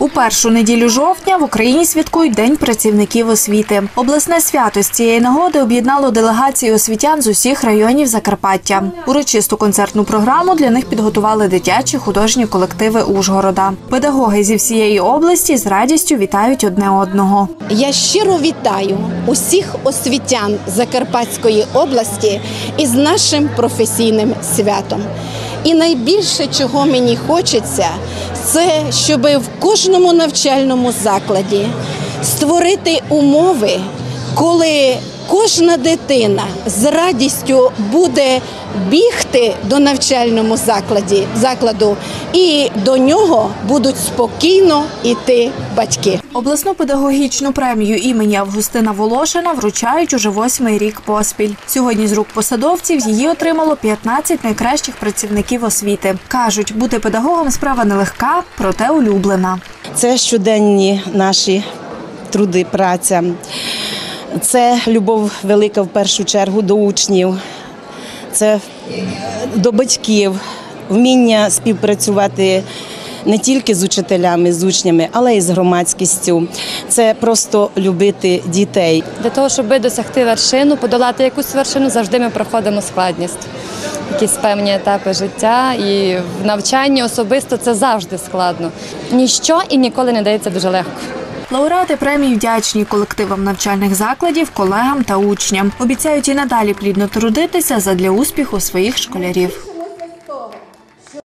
У першу неділю жовтня в Україні святкують День працівників освіти. Обласне свято з цієї нагоди об'єднало делегації освітян з усіх районів Закарпаття. Урочисту концертну програму для них підготували дитячі художні колективи Ужгорода. Педагоги зі всієї області з радістю вітають одне одного. Я щиро вітаю усіх освітян Закарпатської області із нашим професійним святом. І найбільше, чого мені хочеться, це щоб в кожному навчальному закладі створити умови, коли кожна дитина з радістю буде бігти до навчальному закладі, закладу, і до нього будуть спокійно йти батьки. Обласну педагогічну премію імені Августина Волошина вручають уже восьмий рік поспіль. Сьогодні з рук посадовців її отримало 15 найкращих працівників освіти. кажуть, бути педагогом справа нелегка, проте улюблена. Це щоденні наші труди, праця. Це любов велика в першу чергу до учнів, це до батьків, вміння співпрацювати не тільки з учителями, з учнями, але й з громадськістю. Це просто любити дітей. Для того, щоб досягти вершину, подолати якусь вершину, завжди ми проходимо складність. Якісь певні етапи життя, і в навчанні особисто це завжди складно. Ніщо і ніколи не дається дуже легко. Лауреати премії вдячні колективам навчальних закладів, колегам та учням. Обіцяють і надалі плідно трудитися задля успіху своїх школярів.